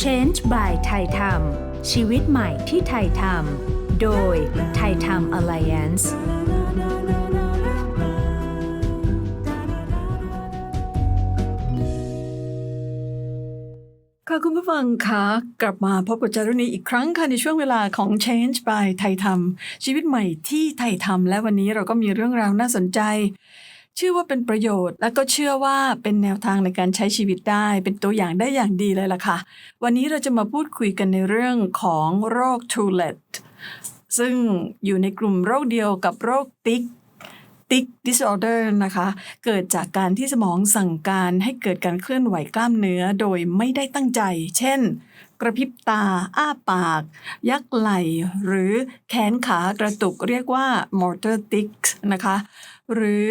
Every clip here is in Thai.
Change by ไทยธรรมชีวิตใหม่ที่ไทยธรรมโดยไทยธรรม Alliance ค่ะคุณผู้ฟังคะกลับมาพบกับจารุณีอีกครั้งค่ะในช่วงเวลาของ Change by ไทยธรรมชีวิตใหม่ที่ไทยธรรมและวันนี้เราก็มีเรื่องราวน่าสนใจ ชื่อว่าเป็นประโยชน์ และก็เชื่อว่าเป็นแนวทางในการใช้ชีวิตได้ เป็นตัวอย่างได้อย่างดีเลยล่ะค่ะ วันนี้เราจะมาพูดคุยกันในเรื่องของโรค Tourette ซึ่งอยู่ในกลุ่มโรคเดียวกับโรคติ๊กติ๊ก disorder นะคะ เกิดจากการที่สมองสั่งการให้เกิดการเคลื่อนไหวกล้ามเนื้อโดยไม่ได้ตั้งใจ เช่น กระพริบตา อ้าปาก ยักไหล่ หรือแขนขากระตุกเรียกว่า motor tics นะคะ หรือ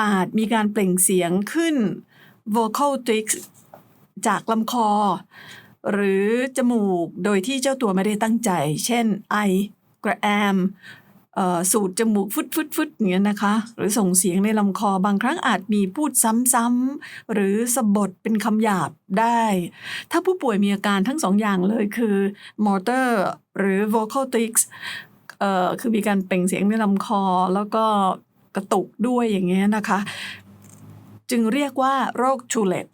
อาจมีการเปล่งเสียงขึ้น vocal tics จากลำคอ หรือจมูกโดยที่เจ้าตัวไม่ได้ตั้งใจ เช่นไอกระแอมสูดจมูกฟึดฟึดฟึดอย่างเงี้ยนะคะ หรือส่งเสียงในลำคอบางครั้งอาจมีพูดซ้ำๆหรือสะบดเป็นคำหยาบได้ ถ้าผู้ป่วยมีอาการทั้งสองอย่างเลยคือ motor หรือ vocal tics คือมีการเปล่งเสียงในลำคอ แล้วก็ กระตุกด้วยอย่างเงี้ยนะคะ จึงเรียกว่าโรคชูเลต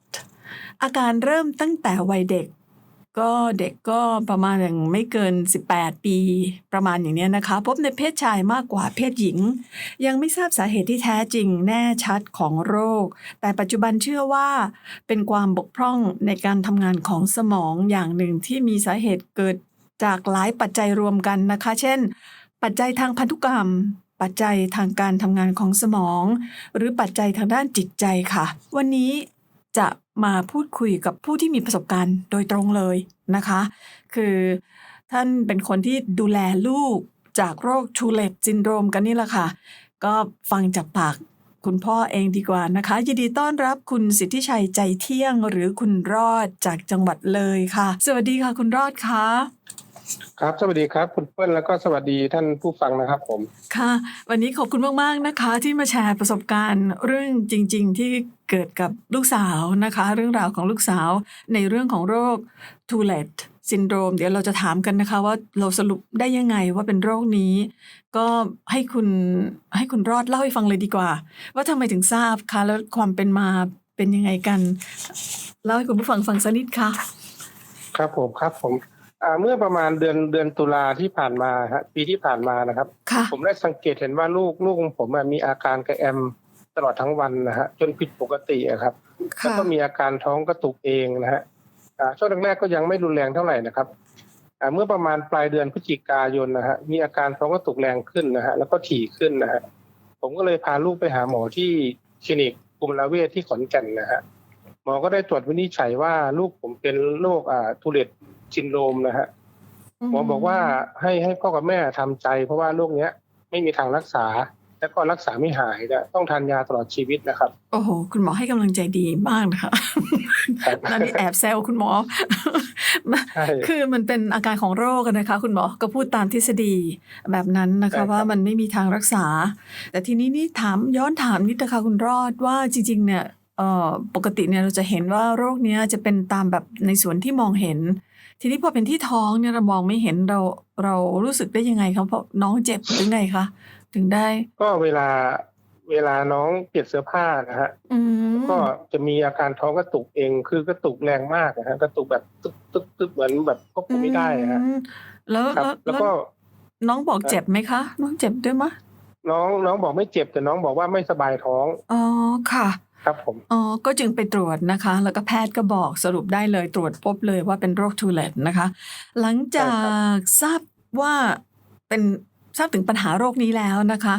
อาการเริ่มตั้งแต่วัยเด็ก ก็เด็กก็ประมาณอย่างไม่เกิน 18 ปีประมาณอย่างนี้นะคะ พบในเพศชายมากกว่าเพศหญิง ยังไม่ทราบสาเหตุที่แท้จริงแน่ชัดของโรค แต่ปัจจุบันเชื่อว่าเป็นความบกพร่องในการทำงานของสมองอย่างหนึ่งที่มีสาเหตุเกิดจากหลายปัจจัยรวมกันนะคะ เช่น ปัจจัยทางพันธุกรรม ปัจจัยทางการทำงานของสมอง หรือปัจจัยทางด้านจิตใจค่ะ วันนี้จะมาพูดคุยกับผู้ที่มีประสบการณ์โดยตรงเลยนะคะ คือท่านเป็นคนที่ดูแลลูกจากโรคชูเลตซินโดรมกันนี่แหละค่ะ ก็ฟังจากปากคุณพ่อเองดีกว่านะคะ ยินดีต้อนรับคุณสิทธิชัยใจเที่ยงหรือคุณรอดจากจังหวัดเลยค่ะ สวัสดีค่ะคุณรอดค่ะ ครับสวัสดีครับ คุณเปิ้ลแล้วก็สวัสดีท่านผู้ฟังนะครับผม ค่ะ วันนี้ขอบคุณมาก ๆ นะคะ ที่มาแชร์ประสบการณ์เรื่องจริง ๆ ที่เกิดกับลูกสาวนะคะ เรื่องราวของลูกสาวในเรื่องของโรค Tourette ซินโดรมเดี๋ยวเราจะถามกันนะคะว่าเราสรุปได้ยังไงว่าเป็นโรคนี้ ก็ให้คุณให้คุณรอดเล่าให้ฟังเลยดีกว่า ว่าทำไมถึงทราบคะแล้วความเป็นมาเป็นยังไงกันเล่าให้คุณผู้ฟังฟังสักนิดค่ะ ครับผมครับผมอ่า เมื่อประมาณเดือนเดือนตุลาที่ผ่านมาฮะปีที่ผ่านมานะครับค่ะผมได้สังเกตเห็นว่าลูกลูกของผมอะมีอาการกระแอมตลอดทั้งวันนะฮะจนผิดปกติอะครับแล้วค่ะก็มีอาการท้องกระตุกเองนะฮะอ่าช่วงแรกๆก็ยังไม่รุนแรงเท่าไหร่นะครับอ่าเมื่อประมาณปลายเดือนพฤศจิกายนนะฮะมีอาการท้องกระตุกแรงขึ้นนะฮะแล้วก็ถี่ขึ้นนะฮะผมก็เลยพาลูกไปหาหมอที่คลินิกกุมลาเวชที่ขอนแก่นนะฮะหมอก็ได้ตรวจวินิจฉัยว่าลูกผมเป็นโรคอ่าทูเรต ซินโดรมนะฮะหมอบอกว่าให้ให้พ่อกับแม่ทำใจ เพราะว่าโรคเนี้ยไม่มีทางรักษา แล้วก็รักษาไม่หายนะต้องทานยาตลอดชีวิตนะครับ โอ้โห คุณหมอให้กำลังใจดีมากนะคะครับนั่นนี่แอบแซวคุณหมอใช่คือมันเป็นอาการของโรคอะนะคะ คุณหมอก็พูดตามทฤษฎีแบบนั้นนะใช่ครัคะบว่ามันไม่มีทางรักษา แต่ทีนี้นี่ถามย้อนถามนิดนะคะคุณรอดว่าจริง ๆ เนี่ยเอ่อปกติเนี่ยเราจะเห็นว่าโรคเนี้ยจะเป็นตามแบบในส่วนที่มองเห็น ทีนี้พอเป็นที่ท้องเนี่ยเรามองไม่เห็นเราเรารู้สึกได้ยังไงครับเพราะน้องเจ็บหรือไงคะถึงได้ ก็เวลาเวลาน้องเปลี่ยนเสื้อผ้านะฮะอืมก็จะมีอาการท้องกระตุกเอง คือกระตุกแรงมากนะฮะกระตุกแบบตึกตึกตึกเหมือนแบบควบคุมไม่ได้อะฮะอืมแล้วครับแล้วแล้วก็น้องบอกเจ็บไหมคะ น้องเจ็บด้วยมะน้องน้องบอกไม่เจ็บแต่น้องบอกว่าไม่สบายท้องอ๋อค่ะ ครับผมอ๋อก็จึงไปตรวจนะคะ แล้วก็แพทย์ก็บอกสรุปได้เลยตรวจพบเลยว่าเป็นโรคทูเลตนะคะ หลังจากทราบว่าเป็นทราบถึงปัญหาโรคนี้แล้วนะคะ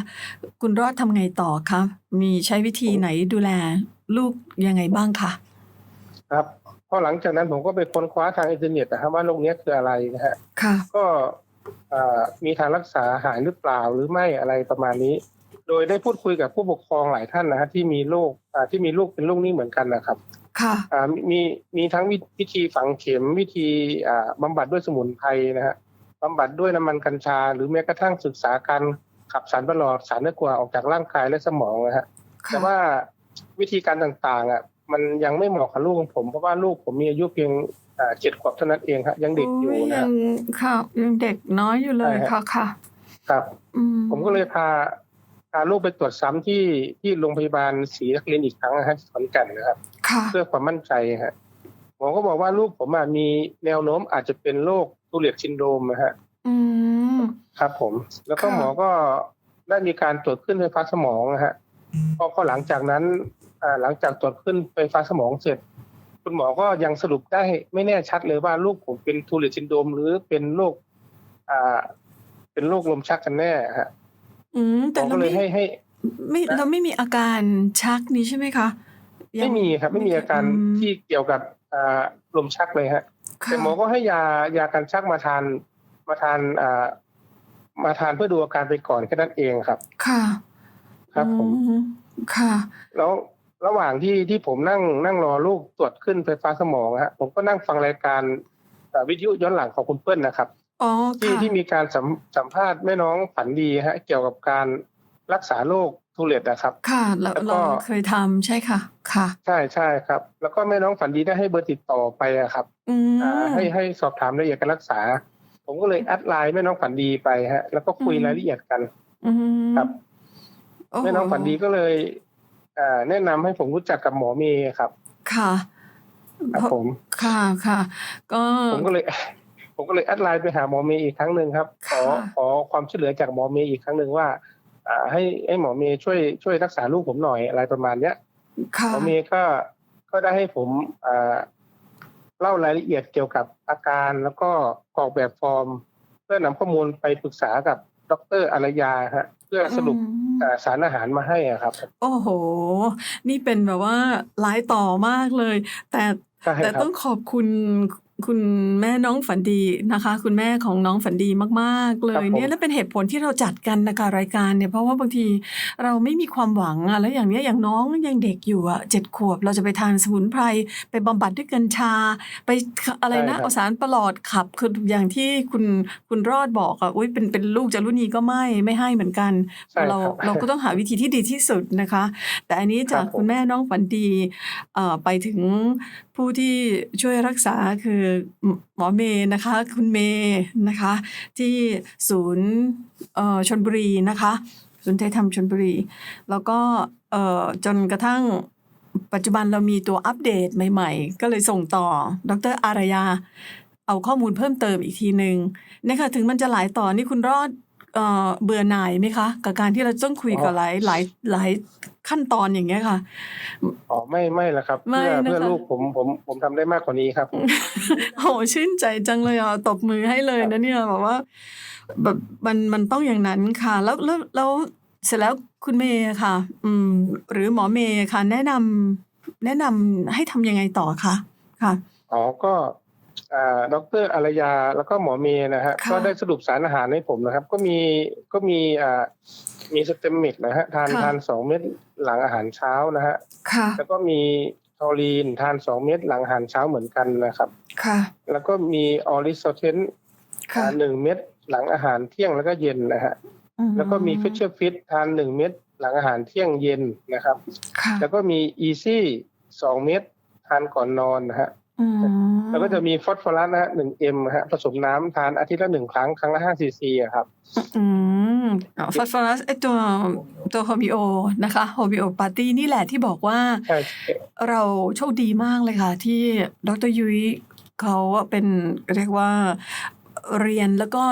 คุณรอดทำไงต่อคะมีใช้วิธีไหนดูแลลูกยังไงบ้างคะครับพอหลังจากนั้นผมก็ไปค้นคว้าทางอินเทอร์เน็ตนะครับว่าโรคเนี้ยคืออะไรนะฮะค่ะก็เอ่อมีทางรักษาหายหรือเปล่าหรือไม่อะไรประมาณนี้โดยได้พูดคุยกับผู้ปกครองหลายท่านนะฮะที่มีโรคอ่าที่มีลูกเป็นโรคนี้เหมือนกันนะครับค่ะอ่ามีมีทั้งวิวิธีฝังเข็มวิธีอ่าบำบัดด้วยสมุนไพรนะฮะบำบัดด้วยน้ำมันกัญชา หรือแม้กระทั่งศึกษาการขับสารประหลอดสารเนื้อกลัวออกจากร่างกายและสมองนะฮะแต่ว่าวิธีการต่างๆอะมันยังไม่เหมาะกับลูกของผมเพราะว่าลูกผมมีอายุเพียงอ่าเจ็ดขวบเท่านั้นเองครับยังเด็กอยู่โนะยังค่ะยังเด็กน้อยอยู่เลยใช่ฮะค่ะค่ะครับอืผมก็เลยพา พาลูกไปตรวจซ้ำที่ที่โรงพยาบาลศรีนครินทร์อีกครั้งนะฮะที่ขอนแก่นนะครับค่ะเพื่อความมั่นใจฮะหมอก็บอกว่าลูกผมอะมีแนวโน้มอาจจะเป็นโรคตูเลียดซินโดรมนะฮะอืมครับผม แล้วก็ค่ะหมอก็ได้มีการตรวจขึ้นไฟฟ้าสมองนะฮะพอพอหลังจากนั้นอ่าหลังจากตรวจขึ้นไฟฟ้าสมองเสร็จ คุณหมอก็ยังสรุปได้ไม่แน่ชัดเลยว่าลูกผมเป็นทูเลียดซินโดรมหรือเป็นโรคอ่า เป็นโรคลมชักกันแน่ฮะ อืมหมแต่อก็เราเลไม่ยให้ให้ ไม่เราไม่มีอาการชักนี้ใช่ไหมคะ ยังไม่มีครับ ไม่มีอาการอืมที่เกี่ยวกับอ่าลมชักเลยฮะค่ะแต่หมอก็ให้ยายากันชักมาทานมาทานอ่ามาทานเพื่อดูอาการไปก่อนแค่นั้นเองครับ ค่ะครับ ผมอืค่ะ แล้วระหว่างที่ที่ผมนั่งนั่งรอลูกตรวจขึ้นไฟฟ้าสมองฮะผมก็นั่งฟังรายการอ่าวิทยุย้อนหลังของคุณเปิ้ลนะครับ อ๋อ ที่ค่ะ ที่มีการสัมสัมภาษณ์แม่น้องฝันดีฮะ เกี่ยวกับการรักษาโรคทูเลตนะครับ ค่ะ เราแล้วก็เราเคยทำใช่ค่ะ ค่ะ ใช่ใช่ครับ แล้วก็แม่น้องฝันดีได้ให้เบอร์ติดต่อไปอะครับ อืมอ่าให้ให้สอบถามรายละเอียดการรักษา ผมก็เลยแอดไลน์แม่น้องฝันดีไปฮะ แล้วก็คุยอืมรายละเอียดกันอืม ครับโโหแม่น้องฝันดีก็เลยอ่าแนะนำให้ผมรู้จักกับหมอเมย์ครับค่ะครับผม ค่ะค่ะ ก็ ผมก็เลย ผมก็เลยแอดไลน์ไปหาหมอเมย์อีกครั้งหนึ่งครับขอค่ะขอความช่วยเหลือจากหมอเมย์อีกครั้งหนึ่งว่าอ่าให้ให้หมอเมย์ช่วยช่วยรักษาลูกผมหน่อยอะไรประมาณเนี้ยค่ะหมอเมย์ก็ก็ได้ให้ผมอ่าเล่ารายละเอียดเกี่ยวกับอาการแล้วก็กรอกแบบฟอร์ม เพื่อนำข้อมูลไปปรึกษากับดรอารยาฮะเพื่อสรุปอืมอ่าสารอาหารมาให้อะครับ โอ้โห นี่เป็นแบบว่าหลายต่อมากเลย แต่ใช่แต่ครับต้องขอบคุณคุณแม่น้องฝันดีนะคะ คุณแม่ของน้องฝันดีมาก ๆ เลครัยบผมเนี่ยและเป็นเหตุผลที่เราจัดกันนะคะรายการเนี่ยเพราะว่าบางทีเราไม่มีความหวังอะแล้วอย่างเนี้ยอย่างน้องยังเด็กอยู่อะเจ็ดขวบ เราจะไปทานสมุนไพรไปบำบัดด้วยกัญชา ไปอะไรนะเอาสารประหลอดขับคืออย่างที่คุณคุณรอดบอกอะอุ้ยเป็นเป็นลูกจารุณีก็ไม่ไม่ให้เหมือนกันใช่เราครับเราก็ต้องหาวิธีที่ดีที่สุดนะคะ แต่อันนี้จากครับผมคุณแม่น้องฝันดีเอ่อไปถึงผู้ที่ช่วยรักษาคือหมอเมย์นะคะ คุณเมย์นะคะ ที่ศูนย์ชนบุรีนะคะ ศูนย์ไทยธรรมชนบุรี แล้วก็จนกระทั่งปัจจุบันเรามีตัวอัปเดตใหม่ ๆ ก็เลยส่งต่อ ดรอารยา เอาข้อมูลเพิ่มเติมอีกทีหนึ่งนะคะถึงมันจะหลายต่อนี่คุณรอด เอ่อเบื่อหน่ายไหมคะ กับการที่เราต้องคุยกับหลายหลายหลายขั้นตอนอย่างเงี้ยค่ะอ๋อไม่ไม่ละครับไม่เพื่อนะคะเพื่อลูกผมผมผมทำได้มากกว่านี้ครับโหชื่นใจจังเลยอะตบมือให้เลยนะเนี่ยแบบว่าแบบมันมันต้องอย่างนั้นค่ะ แล้วแล้วแล้วเสร็จแล้วคุณเมย์ค่ะ อืม หรือหมอเมย์ค่ะ แนะนำแนะนำให้ทำยังไงต่อคะค่ะอ๋อก็อ่า ดรอารยาแล้วก็หมอเมย์นะฮะค่ะก็ได้สรุปสารอาหารให้ผมนะครับ ก็มีก็มีอ่ามีสเต็มมิกนะฮะทานค่ะทานสองเม็ดหลังอาหารเช้านะฮะค่ะแล้วก็มีทอรีนทานสองเม็ดหลังอาหารเช้าเหมือนกันนะครับค่ะ แล้วก็มีออริโซเทนค่ะหนึ่งเม็ดหลังอาหารเที่ยงแล้วก็เย็นนะฮะอืแล้วก็มีฟิชเชอร์ฟิตทานหนึ่งเม็ดหลังอาหารเที่ยงเย็นนะครับค่ะแล้วก็มีอีซี่สองเม็ดทานก่อนนอนนะฮะ อืมแล้วก็จะมีฟอสฟอรัสนะฮะหนึ่งเอ็มฮะผสมน้ำทานอาทิตย์ละหนึ่งครั้งครั้งละห้าซีซีอะครับ อืมฟอสฟอรัสไอตัวตัวโฮมิโอนะคะโฮมิโอปาร์ตี้นี่แหละที่บอกว่า ใช่เราโชคดีมากเลยค่ะ ที่ดรยุ้ยเขาเป็นเรียกว่าเรียนแล้วก็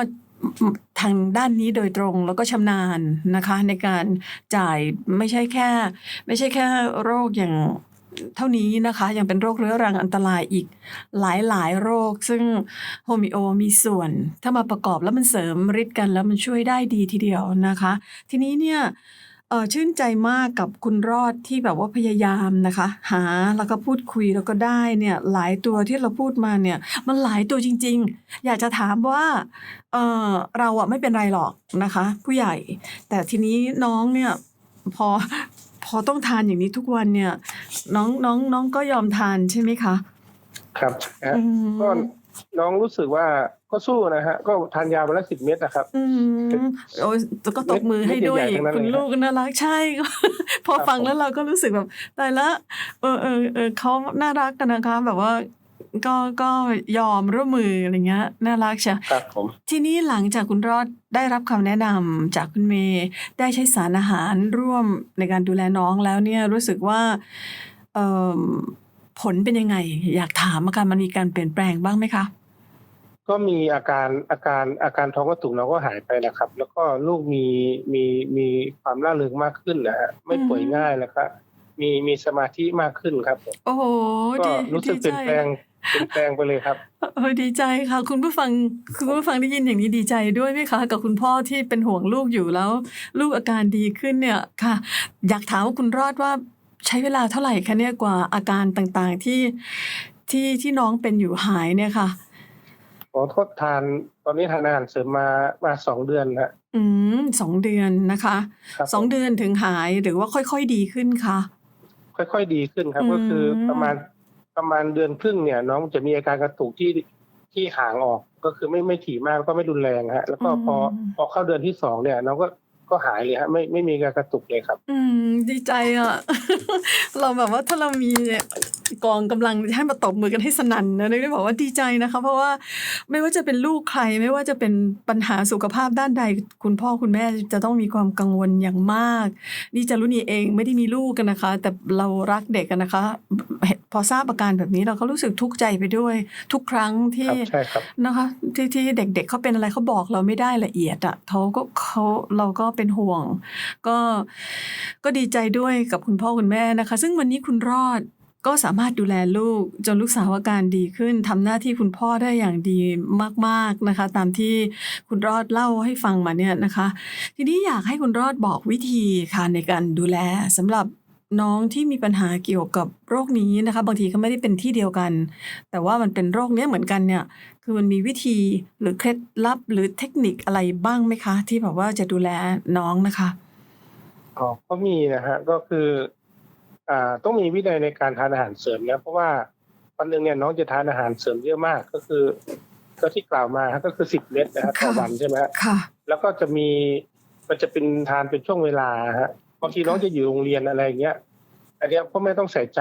ทางด้านนี้โดยตรงแล้วก็ชำนาญนะคะ ในการจ่ายไม่ใช่แค่ ไม่ใช่แค่โรคอย่าง เท่านี้นะคะ ยังเป็นโรคเรื้อรังอันตรายอีกหลายหลายโรค ซึ่งโฮมิโอมีส่วน ถ้ามาประกอบแล้วมันเสริมฤทธิ์กันแล้วมันช่วยได้ดีทีเดียวนะคะ ทีนี้เนี่ยเออชื่นใจมากกับคุณรอดที่แบบว่าพยายามนะคะ หาแล้วก็พูดคุยแล้วก็ได้เนี่ยหลายตัวที่เราพูดมาเนี่ย มันหลายตัวจริง ๆ อยากจะถามว่าเออเราอะไม่เป็นไรหรอกนะคะ ผู้ใหญ่ แต่ทีนี้น้องเนี่ยพอพอต้องทานอย่างนี้ทุกวันเนี่ย น้องน้องน้องก็ยอมทานใช่ไหมคะ ครับนะฮะอืมก็น้องรู้สึกว่าก็สู้นะฮะ ก็ทานยาวันละสิบเม็ดนะครับ อืมโอ้ยก็ตบมือให้ด้วย เม็ดใหญ่ๆทั้งนั้นเลย คุณลูกน่ารักใช่ พอครับฟังผมแล้วเราก็รู้สึกแบบตายละเออเออเออเขาน่ารักกันนะคะ แบบว่าก็ก็ยอมร่วมมืออะไรเงี้ยน่ารักเชียว ครับผม ทีนี้หลังจากคุณรอดได้รับคำแนะนำจากคุณเมย์ได้ใช้สารอาหารร่วมในการดูแลน้องแล้วเนี่ยรู้สึกว่าเอ่อ ผลเป็นยังไง อยากถามอาการมันมีการเปลี่ยนแปลงบ้างไหมคะ ก็มีอาการอาการอาการท้องกระตุกเราก็หายไปนะครับ แล้วก็ลูกมีมีมีความร่าเริงมากขึ้นนะฮะไม่ป่วยอืมง่ายแล้วก็มีมีสมาธิมากขึ้นครับผมโอ้โหก็ดีรู้สึกดีเปใจลี่ยนแปลงเปลี่ยนแปลงไปเลยครับเออดีใจค่ะ คุณผู้ฟังคุณผู้ฟังได้ยินอย่างนี้ดีใจด้วยไหมคะ กับคุณพ่อที่เป็นห่วงลูกอยู่แล้ว ลูกอาการดีขึ้นเนี่ยค่ะ อยากถามว่าคุณรอดว่า ใช้เวลาเท่าไหร่คะเนี่ยกว่าอาการต่างๆที่ที่ที่น้องเป็นอยู่หายเนี่ยค่ะขอโทษทานตอนนี้ทานอาหารเสริมมามาสองเดือนฮะอืมสองเดือนนะคะครับสองผมเดือนถึงหายหรือว่าค่อยๆดีขึ้นคะค่อยๆดีขึ้นครับอืมก็คือประมาณประมาณเดือนครึ่งเนี่ย น้องจะมีอาการกระตุกที่ที่ห่างออกก็คือไม่ไม่ถี่มากแล้วก็ไม่รุนแรงฮะ แล้วก็พอพอเข้าเดือนที่สองเนี่ย น้องก็ ก็หายเลยฮะไม่ไม่มีการกระตุกเลยครับ อืม ดีใจอะ เราแบบว่าถ้าเรามีกองกำลังให้มาตบมือกันให้สนั่นนะนึกได้บอกว่าดีใจนะคะ เพราะว่าไม่ว่าจะเป็นลูกใคร ไม่ว่าจะเป็นปัญหาสุขภาพด้านใด คุณพ่อคุณแม่จะต้องมีความกังวลอย่างมาก นี่จารุณีเองไม่ได้มีลูกกันนะคะ แต่เรารักเด็กกันนะคะ พอทราบอาการแบบนี้เราก็รู้สึกทุกข์ใจไปด้วย ทุกครั้งคที่รับใช่ครับนะคะที่ที่เด็กๆเขาเป็นอะไรเขาบอกเราไม่ได้ละเอียดอะเขาก็เขาเราก็เป็นห่วง ก็ก็ดีใจด้วยกับคุณพ่อคุณแม่นะคะ ซึ่งวันนี้คุณรอดก็สามารถดูแลลูกจนลูกสาวอาการดีขึ้นทำหน้าที่คุณพ่อได้อย่างดีมากๆนะคะ ตามที่คุณรอดเล่าให้ฟังมาเนี่ยนะคะ ทีนี้อยากให้คุณรอดบอกวิธีค่ะในการดูแลสำหรับ น้องที่มีปัญหาเกี่ยวกับโรคนี้นะคะ บางทีก็ไม่ได้เป็นที่เดียวกัน แต่ว่ามันเป็นโรคเนี้ยเหมือนกันเนี่ยคือมันมีวิธีหรือเคล็ดลับหรือเทคนิคอะไรบ้างไหมคะ ที่แบบว่าจะดูแลน้องนะคะอ๋อก็มีนะฮะก็คืออ่าต้องมีวินัยในการทานอาหารเสริมนะเพราะว่าวันหนึ่งเนี่ยน้องจะทานอาหารเสริมเยอะมากก็คือก็ที่กล่าวมาฮะก็คือสิบเม็ดนะฮะต่อค่ะวันใช่ไหมฮะค่ะ แล้วก็จะมีมันจะเป็นทานเป็นช่วงเวลาฮะ บางทีน้องจะอยู่โรงเรียนอะไรอย่างเงี้ยอันเนี้ยพ่อแม่ต้องใส่ใจ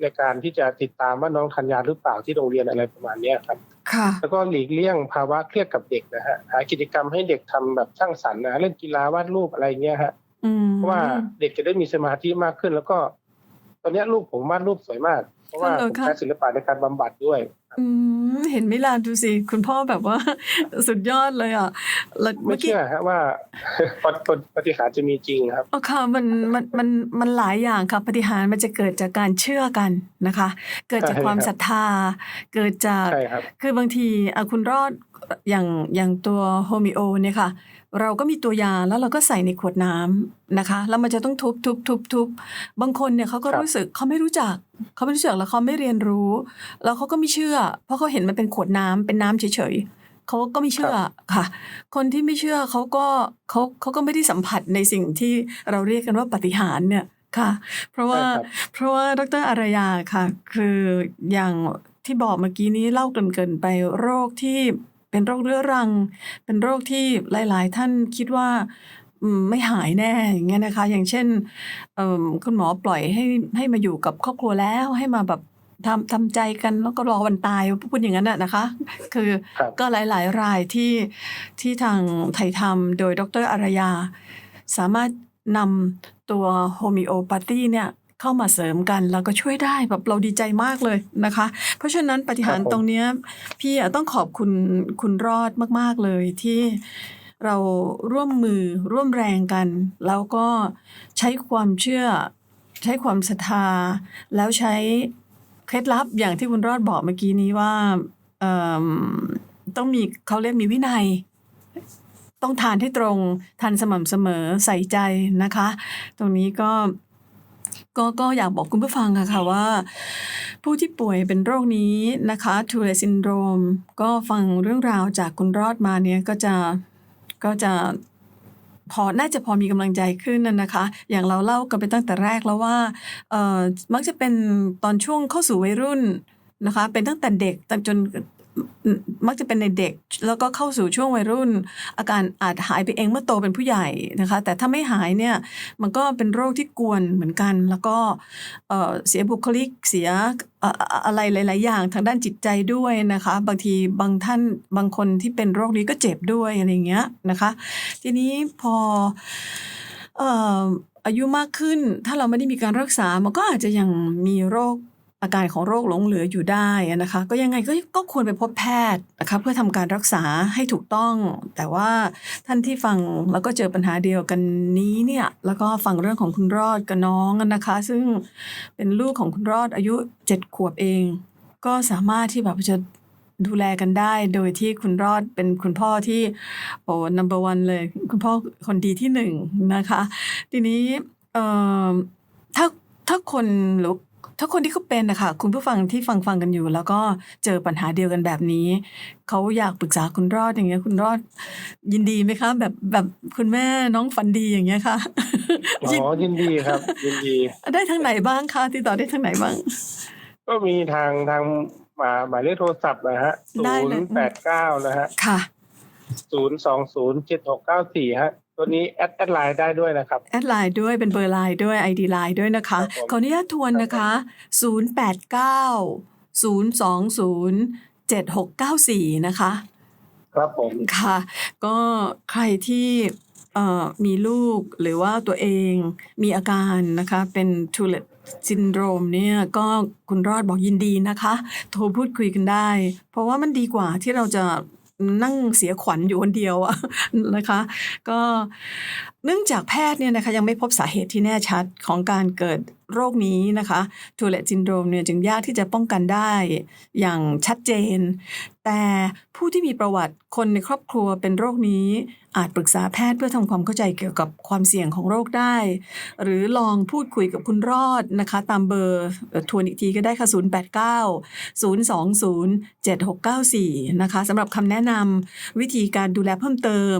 ในการที่จะติดตามว่าน้องทานยาหรือเปล่าที่โรงเรียนอะไรประมาณเนี้ยครับค่ะแล้วก็หลีกเลี่ยงภาวะเครียดกับเด็กนะฮะหากิจกรรมให้เด็กทำแบบสร้างสรรค์นะเล่นกีฬาวาดรูปอะไรอย่างเงี้ยฮะอืมเพราะว่าเด็กจะได้มีสมาธิมากขึ้น แล้วก็ ตอนเนี้ยลูกผมวาดรูปสวยมาก เพราะว่าผมใช้ศิลปะในการบำบัดด้วย อืมเห็นไหมล่ะดูสิ คุณพ่อแบบว่า สุดยอดเลยอะแล้วไม่เมื่อกี้เชื่อฮะว่าปฏิหารย์จะมีจริงครับอ๋อค่ะมันมันมันมันหลายอย่างค่ะปฏิหารย์มันจะเกิดจากการเชื่อกันนะคะ เกิดจากใช่ความครับศรัทธา เกิดจากใช่ครับคือบางทีอะคุณรอดอย่างอย่างตัวโฮมิโอเนี่ยค่ะ เราก็มีตัวยาแล้วเราก็ใส่ในขวดน้ำนะคะ แล้วมันจะต้องทุบทุบทุบทุบบางคนเนี่ยเขาก็ครับรู้สึกเขาไม่รู้จักเขาไม่รู้จักแล้วเขาไม่เรียนรู้ แล้วเขาก็ไม่เชื่อ เพราะเขาเห็นมันเป็นขวดน้ำเป็นน้ำเฉยๆเขาก็ไม่เชื่อค่ะ คนที่ไม่เชื่อเขาก็เขาเขาก็ไม่ได้สัมผัสในสิ่งที่เราเรียกกันว่าปาฏิหารย์เนี่ยค่ะ เพราะว่าใช่ครับเพราะว่าดรอารยาค่ะ คืออย่างที่บอกเมื่อกี้นี้เล่าเกรินๆไปโรคที่ เป็นโรคเรื้อรัง เป็นโรคที่หลาย ๆ ท่านคิดว่าอืมไม่หายแน่อย่างเงี้ยนะคะ อย่างเช่นเอิ่มคุณหมอปล่อยให้ให้มาอยู่กับครอบครัวแล้วให้มาแบบทำทำใจกันแล้วก็รอวันตายพูดอย่างนั้นน่ะนะคะ คือครับก็หลาย ๆ รายที่ที่ทางไทยทำโดยดรอารยา สามารถนำตัวโฮมิโอปาธีเนี่ย เข้ามาเสริมกันแล้วก็ช่วยได้แบบเราดีใจมากเลยนะคะ เพราะฉะนั้นปฏิหารตรงนี้พี่ต้องขอบคุณคุณรอดมาก ๆ เลยที่เราร่วมมือร่วมแรงกัน แล้วก็ใช้ความเชื่อ ใช้ความศรัทธา แล้วใช้เคล็ดลับอย่างที่คุณรอดบอกเมื่อกี้นี้ว่าต้องมีเขาเรียกมีวินัย ต้องทานให้ตรงทานสม่ำเสมอใส่ใจนะคะ ตรงนี้ก็ ก็ก็อยากบอกคุณผู้ฟังค่ะค่ะว่า ผู้ที่ป่วยเป็นโรคนี้นะคะทูเรซินโดรมก็ฟังเรื่องราวจากคุณรอดมาเนี่ยก็จะก็จะพอ น่าจะพอมีกำลังใจขึ้นน่ะนะคะ อย่างเราเล่ากันไปตั้งแต่แรกแล้วว่าเอ่อมักจะเป็นตอนช่วงเข้าสู่วัยรุ่นนะคะ เป็นตั้งแต่เด็กจน มักจะเป็นในเด็ก แล้วก็เข้าสู่ช่วงวัยรุ่น อาการอาจหายไปเองเมื่อโตเป็นผู้ใหญ่นะคะ แต่ถ้าไม่หายเนี่ยมันก็เป็นโรคที่กวนเหมือนกัน แล้วก็เสียบุคลิกเสียอะไรหลาย ๆ อย่างทางด้านจิตใจด้วยนะคะ บางทีบางท่านบางคนที่เป็นโรคนี้ก็เจ็บด้วยอะไรเงี้ยนะคะ ทีนี้พออายุมากขึ้นถ้าเราไม่ได้มีการรักษา มันก็อาจจะยังมีโรค อาการของโรคหลงเหลืออยู่ได้นะคะ ก็ยังไงก็ก็ควรไปพบแพทย์นะคะเพื่อทำการรักษาให้ถูกต้อง แต่ว่าท่านที่ฟังแล้วก็เจอปัญหาเดียวกันนี้เนี่ยแล้วก็ฟังเรื่องของคุณรอดกับน้องนะคะ ซึ่งเป็นลูกของคุณรอดอายุเจ็ดขวบเอง ก็สามารถที่แบบจะดูแลกันได้โดยที่คุณรอดเป็นคุณพ่อที่โอ้ number one เลย คุณพ่อคนดีที่หนึ่งนะคะ ทีนี้เอ่อถ้าถ้าคนหรือ ถ้าคนที่เขาเป็นนะคะคุณผู้ฟังที่ฟังฟังกันอยู่ แล้วก็เจอปัญหาเดียวกันแบบนี้เขาอยากปรึกษาคุณรอดอย่างเงี้ย คุณรอดยินดีไหมคะ แบบแบบคุณแม่น้องฝันดีอย่างเงี้ยค่ะอ๋อยินดีครับ ยินดี ได้ทางไหนบ้างคะติดต่อได้ทางไหนบ้าง ก็มีทางทางหมายหมายเลขโทรศัพท์นะฮะได้ศูนเลยย์แปดเก้านะฮะค่ะศูนย์สองศูนย์เจ็ดหกเก้าสี่ฮะ ตัวนี้แอดแอดไลน์ได้ด้วยนะครับ แอดไลน์ด้วยเป็นเบอร์ไลน์ด้วย ID ไลน์ด้วยนะคะครับผมขออนุญาตทวนนะคะ 089 020 7694 นะคะ ครับผมค่ะ ก็ใครที่เอ่อมีลูกหรือว่าตัวเองมีอาการนะคะ เป็น Tourette Syndrome เนี่ยก็คุณรอดบอกยินดีนะคะ โทรพูดคุยกันได้ เพราะว่ามันดีกว่าที่เราจะ นั่งเสียขวัญอยู่คนเดียวอะนะคะ ก็ เนื่องจากแพทย์เนี่ยนะคะยังไม่พบสาเหตุที่แน่ชัดของการเกิดโรคนี้นะคะทูเลตซินโดรมเนี่ยจึงยากที่จะป้องกันได้อย่างชัดเจน แต่ผู้ที่มีประวัติคนในครอบครัวเป็นโรคนี้อาจปรึกษาแพทย์เพื่อทำความเข้าใจเกี่ยวกับความเสี่ยงของโรคได้ หรือลองพูดคุยกับคุณรอดนะคะ ตามเบอร์ทวนอีกทีก็ได้ค่ะ 089 020 7694 นะคะสำหรับคำแนะนำวิธีการดูแลเพิ่มเติม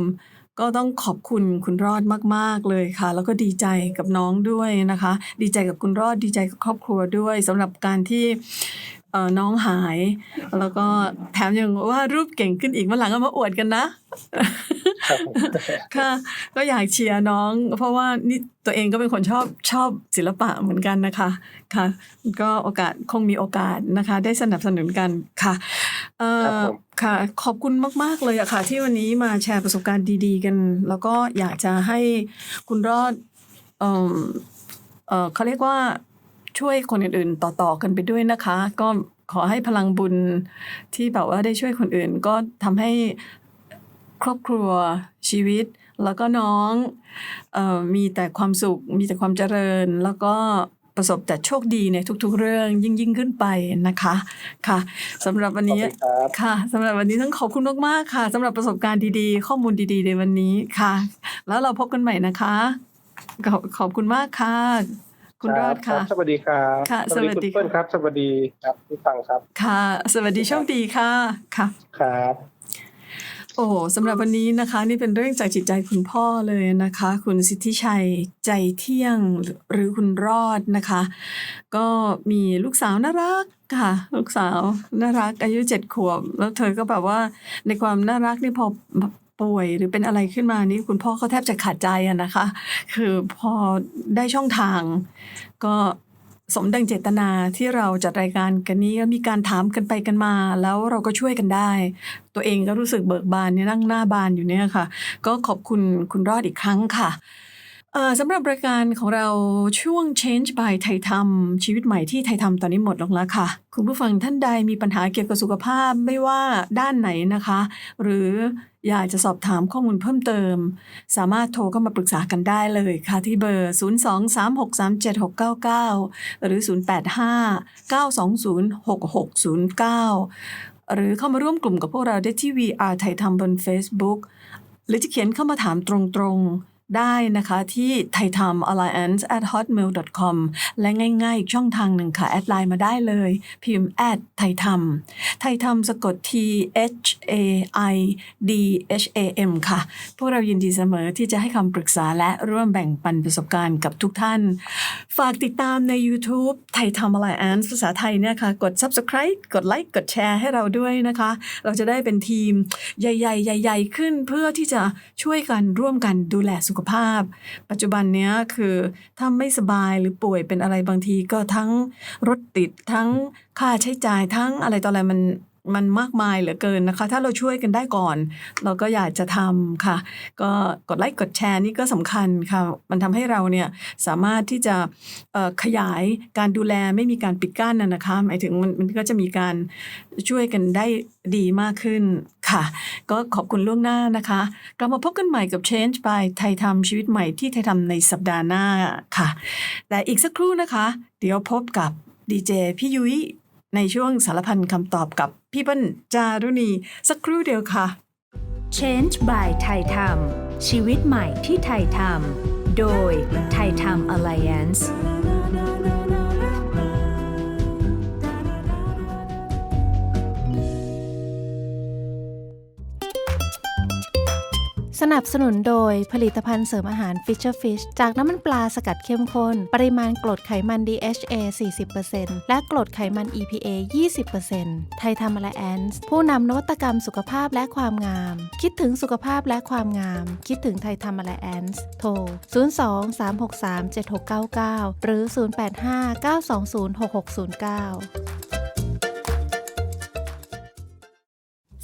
ก็ต้องขอบคุณคุณรอดมาก ๆ เลยค่ะ แล้วก็ดีใจกับน้องด้วยนะคะ ดีใจกับคุณรอดดีใจกับครอบครัวด้วยสำหรับการที่เอ่อน้องหาย แล้วก็แถมยังว่าดรูปเก่งขึ้นอีกวันหลังก็มาอวดกันนะครับผมค่ะก็อยากเชียร์น้อง เพราะว่านี่ตัวเองก็เป็นคนชอบชอบศิลปะเหมือนกันนะคะค่ะ ก็โอกาสคงมีโอกาสนะคะ ได้สนับสนุนกันค่ะเอ่ ครับผม ค่ะ ขอบคุณมาก ๆ เลยอะค่ะ ที่วันนี้มาแชร์ประสบการณ์ดีๆ กัน แล้วก็อยากจะให้คุณรอดเออเออเขาเรียกว่าช่วยคนอื่นๆ ต่อ ๆ กันไปด้วยนะคะ ก็ขอให้พลังบุญที่แบบว่าได้ช่วยคนอื่น ก็ทำให้ครอบครัวชีวิต แล้วก็น้องเออมีแต่ความสุข มีแต่ความเจริญแล้วก็ ประสบแต่โชคดีในทุก ๆ เรื่องยิ่งยิ่งๆขึ้นไปนะคะค่ะสำหรับวันขอบนี้คุณครับค่ะสำหรับวันนี้ต้องขอบคุณมากๆค่ะสำหรับประสบการณ์ดีๆ ข้อมูลดีๆ ในวันนี้ค่ะ แล้วเราพบกันใหม่นะคะ ขอบขอบคุณมากค่ะ คุณรอดค่ะรับสวัสดีครับค่ะ สวัสดีสวัสดีคุณเปิ้ลค่ะครับ สวัสดีครับผู้ฟังครับ ค่ะ สวัสดีโชคดีค่ะค่ะครับ โอ้โหสำหรับวันนี้นะคะ นี่เป็นเรื่องจากจิตใจคุณพ่อเลยนะคะ คุณสิทธิชัยใจเที่ยงหรือคุณรอดนะคะ ก็มีลูกสาวน่ารักค่ะ ลูกสาวน่ารักอายุเจ็ดขวบ แล้วเธอก็แบบว่าในความน่ารักนี่พอป่วยหรือเป็นอะไรขึ้นมานี่คุณพ่อเขาแทบจะขาดใจอะนะคะ คือพอได้ช่องทางก็ สมดังเจตนาที่เราจัดรายการกันนี้ก็มีการถามกันไปกันมา แล้วเราก็ช่วยกันได้ ตัวเองก็รู้สึกเบิกบานเนี่ยนั่งหน้าบานอยู่เนี่ยค่ะ ก็ขอบคุณคุณรอดอีกครั้งค่ะ สำหรับรายการของเราช่วง Change by ไทยทำชีวิตใหม่ที่ไทยทำตอนนี้หมดลงแล้วค่ะ คุณผู้ฟังท่านใดมีปัญหาเกี่ยวกับสุขภาพไม่ว่าด้านไหนนะคะ หรืออยากจะสอบถามข้อมูลเพิ่มเติม สามารถโทรเข้ามาปรึกษากันได้เลยค่ะ ที่เบอร์ 023637699 หรือ 085-920-6609 หรือเข้ามาร่วมกลุ่มกับพวกเราได้ที่ VR ไทยทำบน Facebook หรือจะเขียนเข้ามาถามตรงๆ ได้นะคะที่ thaitam alliance at hotmail com และง่ายๆ อีกช่องทางหนึ่งค่ะ แอดไลน์มาได้เลย พิมพ์ at thaitam thaitam สะกด t h a i d h a m ค่ะ พวกเรายินดีเสมอที่จะให้คำปรึกษาและร่วมแบ่งปันประสบการณ์กับทุกท่าน ฝากติดตามใน YouTube ไทยทำอะไรแอนภาษาไทยเนี่ยค่ะ กด Subscribe กดไลค์กดแชร์ให้เราด้วยนะคะ เราจะได้เป็นทีมใหญ่ ๆ ใหญ่ ๆ ขึ้นเพื่อที่จะช่วยกันร่วมกันดูแลสุขภาพ ปัจจุบันเนี้ยคือถ้าไม่สบายหรือป่วยเป็นอะไรบางทีก็ทั้งรถติดทั้งค่าใช้จ่ายทั้งอะไรต่ออะไรมัน มันมากมายเหลือเกินนะคะ ถ้าเราช่วยกันได้ก่อน เราก็อยากจะทำค่ะ ก็กดไลค์กดแชร์นี่ก็สำคัญค่ะ มันทำให้เราเนี่ยสามารถที่จะขยายการดูแลไม่มีการปิดกั้นนะนะคะหมายถึงมันมันก็จะมีการช่วยกันได้ดีมากขึ้นค่ะ ก็ขอบคุณล่วงหน้านะคะกลับมาพบกันใหม่กับ Change by ไทยทำชีวิตใหม่ที่ไทยทำในสัปดาห์หน้าค่ะ แต่อีกสักครู่นะคะ เดี๋ยวพบกับดีเจพี่ยุ้ย ในช่วงสารพันคำตอบกับพี่เปิ้ลจารุณี สักครู่เดียวค่ะ Change by ไทยทำชีวิตใหม่ที่ไทยธรรมโดยไทยทำ Alliance สนับสนุนโดยผลิตภัณฑ์เสริมอาหาร Fisher Fish จากน้ำมันปลาสกัดเข้มข้น ปริมาณกรดไขมัน DHA 40%และกรดไขมัน EPA 20%ไทยทำอะไรแอนส์ผู้นำนวัตกรรมสุขภาพและความงาม คิดถึงสุขภาพและความงาม คิดถึงไทยทำอะไรแอนส์โทร 02-363-7699 หรือ 085-920-6609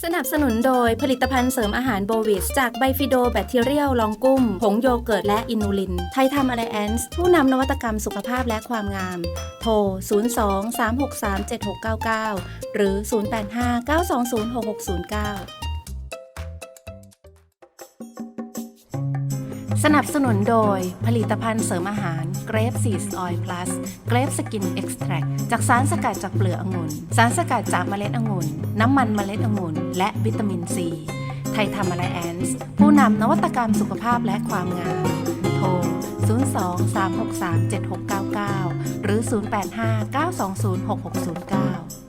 สนับสนุนโดยผลิตภัณฑ์เสริมอาหารโบวิส จากไบฟิโดแบคทีเรียลลองกุ้มผงโยเกิร์ตและอินูลิน ไทยทำอะไรแอนส์ผู้นำนวัตกรรมสุขภาพและความงาม โทร 02-363-7699 หรือ 085-920-6609 สนับสนุนโดยผลิตภัณฑ์เสริมอาหาร g r a p e Seeds Oil Plus g r a p e Skin Extract จากสารสกัดจากเปลือกองุ่น สารสกัดจากเมล็ดองุ่น น้ำมันเมล็ดองุ่น และวิตามินซี ไทยทำอะไรแอนส์ผู้นำนวัตกรรมสุขภาพและความงาม โทร 02-363-7699 หรือ 085-920-6609